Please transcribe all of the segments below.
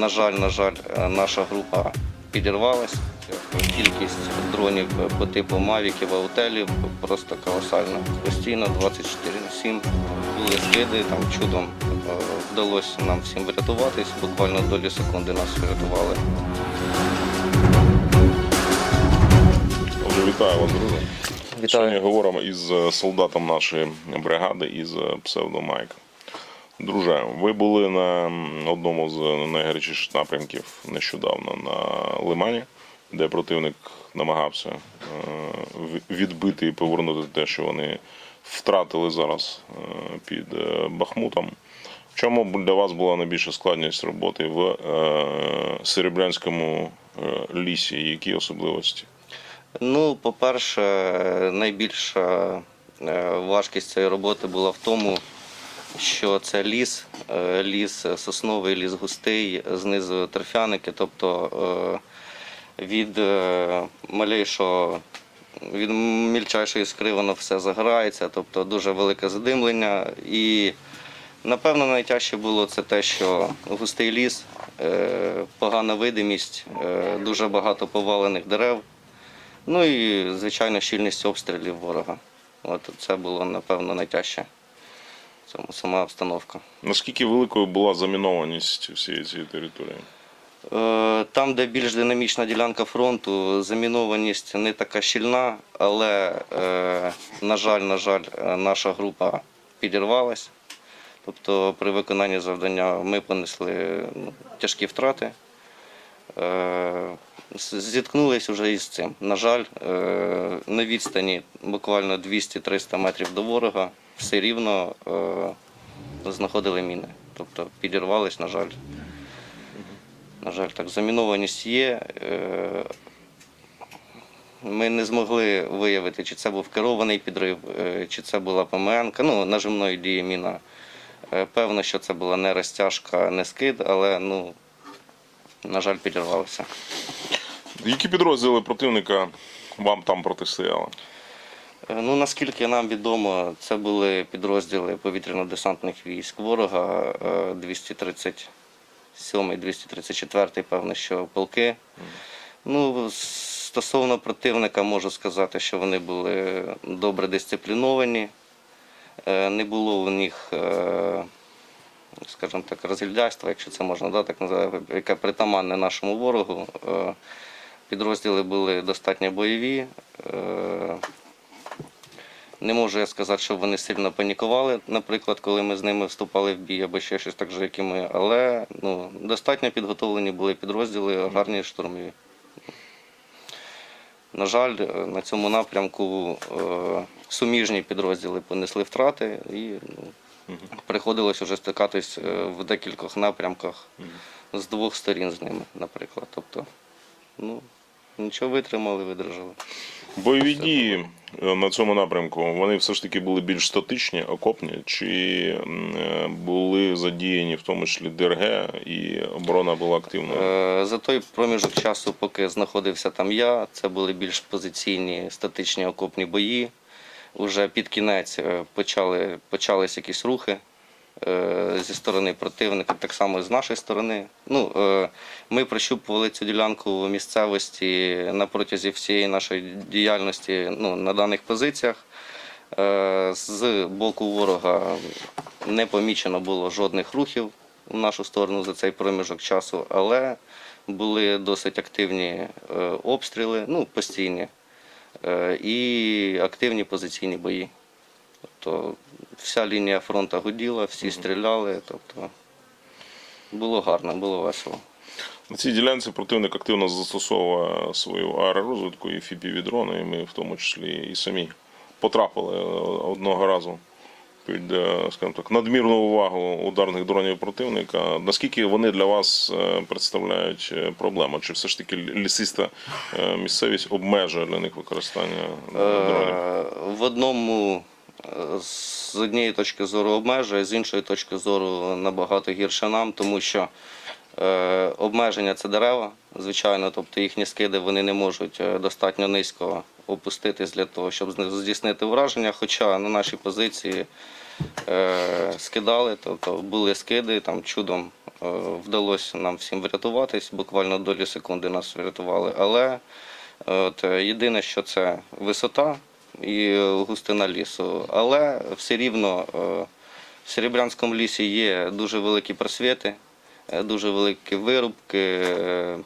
На жаль, на жаль, е, наша група підірвалась. Кількість дронів по типу Мавіків, Аутелів просто колосальна. Постійно 24 на 7 були скиди, там чудом е, вдалося нам всім врятуватись. Буквально долі секунди нас врятували. Вітаю вас, друже. Вітаю. Сьогодні говоримо із е, солдатом нашої бригади із псевдо Майк. Друже, ви були на одному з найгарячіших напрямків нещодавно на Лимані, де противник намагався е, відбити і повернути те, що вони втратили зараз е, під е, Бахмутом. В чому для вас була найбільша складність роботи в Серебрянському лісі? Які особливості? Ну, по-перше, найбільша важкість цієї роботи була в тому, що це ліс, е, ліс сосновий, ліс густий, знизу торфяники, тобто е, від е, малейшого, від мільчайшої скри воно все загорається, тобто дуже велике задимлення. І напевно найтяжче було це те, що густий ліс, погана видимість, дуже багато повалених дерев. Ну і, звичайно, щільність обстрілів ворога. От це було, напевно, найтяжче. Сама, сама обстановка. Наскільки великою була замінованість всієї цієї території? Е, Там, де більш динамічна ділянка фронту, замінованість не така щільна, але, е, на жаль, на жаль, е, наша група підірвалась. Тобто при виконанні завдання ми понесли ну, тяжкі втрати. З- Зіткнулись вже із цим. На жаль, на відстані буквально 200-300 метрів до ворога все рівно е, знаходили міни. Тобто підірвались, на жаль. На жаль, так, замінованість є. Е, Ми не змогли виявити, чи це був керований підрив, е, чи це була ПМН, ну, нажимної дії міна. Е, Певно, що це була не розтяжка, не скид, але, ну, на жаль, підірвалося. Які підрозділи противника вам там протистояли? Е, Ну, наскільки нам відомо, це були підрозділи повітряно-десантних військ ворога е, 237 234 певно, що полки. Ну, стосовно противника, можу сказати, що вони були добре дисципліновані. Е, Не було у них, е, скажімо так, розгільдяйства, якщо це можна да, так називати, яке притаманне нашому ворогу. Е, Підрозділи були достатньо бойові. Не можу я сказати, що вони сильно панікували, наприклад, коли ми з ними вступали в бій або ще щось так же, як і ми. Але ну, достатньо підготовлені були підрозділи, гарні штурмові. На жаль, на цьому напрямку е, суміжні підрозділи понесли втрати і ну, приходилось вже стикатись е, в декількох напрямках з двох сторін з ними, наприклад. Тобто, ну, нічого витримали, видержали. Бойові дії е, на цьому напрямку вони все ж таки були більш статичні, окопні, чи е, були задіяні в тому числі ДРГ і оборона була активною? Е, За той проміжок часу, поки знаходився там я, це були більш позиційні статичні окопні бої. Уже під кінець почали, почались якісь рухи зі сторони противника, так само і з нашої сторони. Ну, е, ми прощупували цю ділянку місцевості на протязі всієї нашої діяльності ну, на даних позиціях. Е, З боку ворога не помічено було жодних рухів в нашу сторону за цей проміжок часу, але були досить активні е, обстріли, ну, постійні, е, і активні позиційні бої. Тобто вся лінія фронту гуділа, всі стріляли, тобто було гарно, було весело. На цій ділянці противник активно застосовує свою аеророзвитку і фіпівідрони, і ми в тому числі і самі потрапили е, одного разу під е, скажімо так, надмірну увагу ударних дронів противника. Наскільки вони для вас е, представляють проблему? Чи все ж таки лісиста місцевість обмежує для них використання дронів? В одному з однієї точки зору обмежує, з іншої точки зору набагато гірше нам, тому що е, обмеження це дерева, звичайно, тобто їхні скиди вони не можуть е, достатньо низько опуститись для того, щоб здійснити враження. Хоча на нашій позиції е, скидали, тобто були скиди, там чудом вдалося нам всім врятуватись, буквально долі секунди нас врятували. Але от, єдине, що це висота і густина лісу. Але все рівно е, в Серебрянському лісі є дуже великі просвіти, е, дуже великі вирубки, е,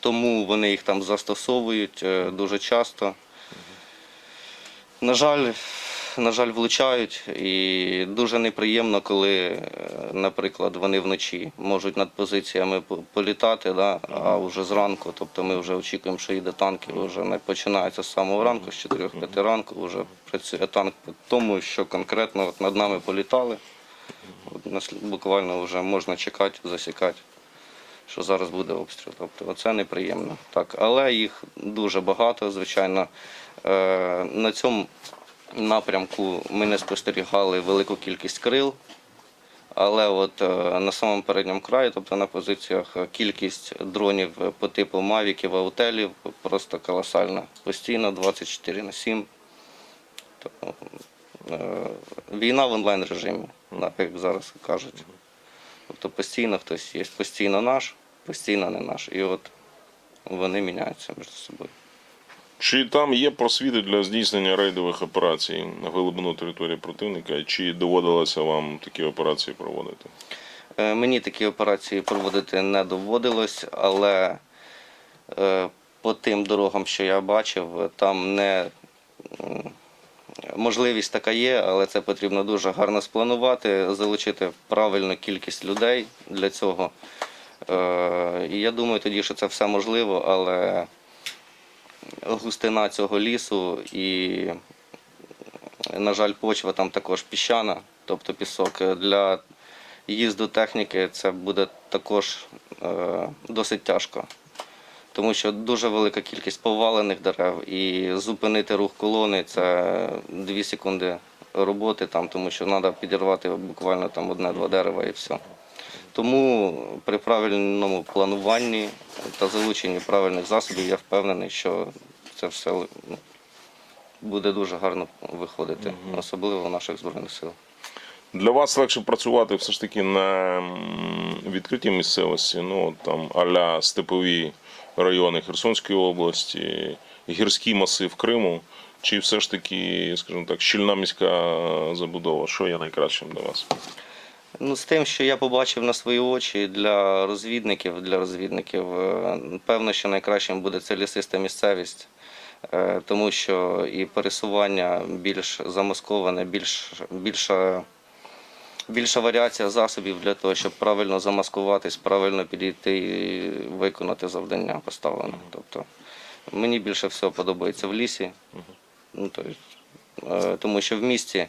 тому вони їх там застосовують дуже часто. На жаль, на жаль, влучають, і дуже неприємно, коли, наприклад, вони вночі можуть над позиціями політати, да, а вже зранку, тобто ми вже очікуємо, що йде танк, і вже не починається з самого ранку, з 4-5 ранку, вже працює танк по тому, що конкретно от над нами політали. От буквально вже можна чекати, засікати, що зараз буде обстріл. Тобто це неприємно. Так, але їх дуже багато, звичайно. Е, На цьому напрямку ми не спостерігали велику кількість крил. Але от е, на самому передньому краї, тобто на позиціях, е, кількість дронів по типу мавіків, аутелів просто колосальна. Постійно 24 на 7. Тобто, е, Війна в онлайн режимі, як зараз кажуть. Тобто постійно хтось є, постійно наш, постійно не наш. І от вони міняються між собою. Чи там є просвіти для здійснення рейдових операцій на глибину території противника? Чи доводилося вам такі операції проводити? Е, Мені такі операції проводити не доводилось, але е, по тим дорогам, що я бачив, там не можливість така є, але це потрібно дуже гарно спланувати, залучити правильну кількість людей для цього. Е, І я думаю тоді, що це все можливо, але густина цього лісу і, на жаль, почва там також піщана, тобто пісок. Для їзду техніки це буде також е, досить тяжко. Тому що дуже велика кількість повалених дерев і зупинити рух колони це 2 секунди роботи, там, тому що треба підірвати буквально там одне-два дерева і все. Тому при правильному плануванні та залученні правильних засобів я впевнений, що це все ну, буде дуже гарно виходити, особливо в наших збройних силах. Для вас легше працювати все ж таки на відкритій місцевості, ну там аля степові райони Херсонської області, гірський масив Криму, чи все ж таки, скажімо так, щільна міська забудова? Що є найкращим для вас? Ну, з тим, що я побачив на свої очі для розвідників, для розвідників, е, певно, що найкращим буде це лісиста місцевість, е, тому що і пересування більш замасковане, більш, більша, більша варіація засобів для того, щоб правильно замаскуватись, правильно підійти і виконати завдання поставлене. Тобто мені більше всього подобається в лісі. Ну, то е, тому що в місті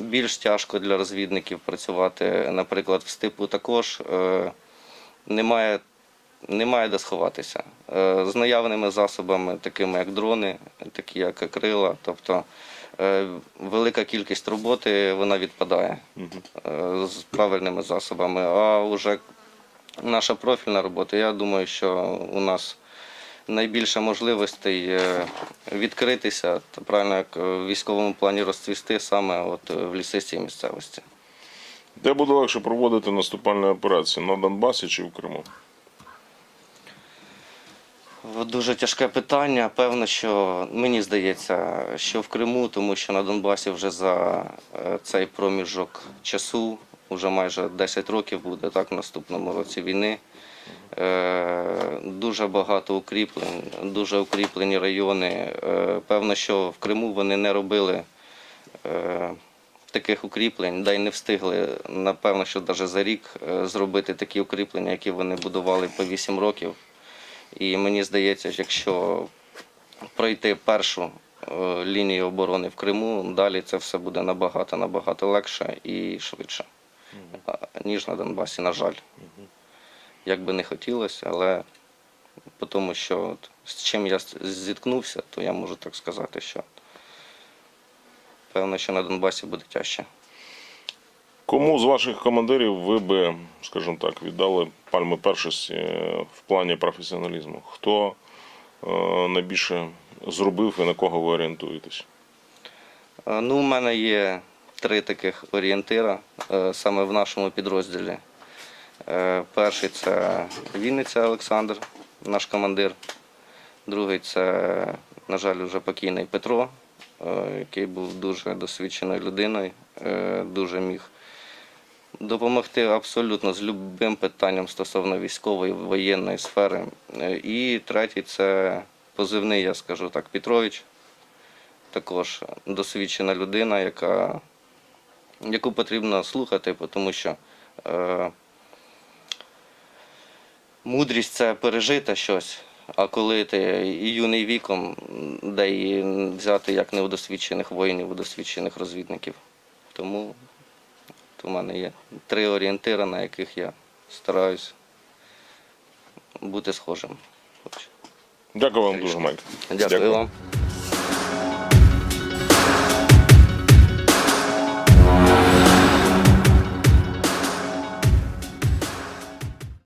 більш тяжко для розвідників працювати. Наприклад, в степу також е, немає, немає де сховатися. Е, З наявними засобами, такими як дрони, такі як крила, тобто е, велика кількість роботи вона відпадає з правильними засобами. А вже наша профільна робота, я думаю, що у нас найбільше можливостей е, відкритися правильно як в військовому плані розцвісти саме от е, в лісистій місцевості. Де буде легше проводити наступальні операції? На Донбасі чи в Криму? Дуже тяжке питання. Певно, що мені здається, що в Криму, тому що на Донбасі вже за е, цей проміжок часу, вже майже 10 років буде так в наступному році війни. Е, Дуже багато укріплень, дуже укріплені райони. Е, Певно, що в Криму вони не робили е, таких укріплень, да й не встигли, напевно, що навіть за рік зробити такі укріплення, які вони будували по 8 років. І мені здається, що якщо пройти першу лінію оборони в Криму, далі це все буде набагато набагато легше і швидше, ніж на Донбасі, на жаль. Як би не хотілося, але по тому, що от з чим я зіткнувся, то я можу так сказати, що певно, що на Донбасі буде тяжче. Кому з ваших командирів ви би, скажімо так, віддали пальми першості е, в плані професіоналізму? Хто е, найбільше зробив і на кого ви орієнтуєтесь? Е, Ну, у мене є три таких орієнтира саме в нашому підрозділі. Е, Перший це Вінниця Олександр, наш командир. Другий це, на жаль, вже покійний Петро, е, який був дуже досвідченою людиною, е, дуже міг допомогти абсолютно з будь-яким питанням стосовно військової, воєнної сфери. І третій це позивний, я скажу так, Петрович. Також досвідчена людина, яка, яку потрібно слухати, тому що мудрість це пережити щось. А коли ти і юний віком, де її взяти як не у досвідчених воїнів, удосвідчених розвідників. Тому у мене є три орієнтири, на яких я стараюсь бути схожим. Дякую вам дуже, Майк. Дякую вам.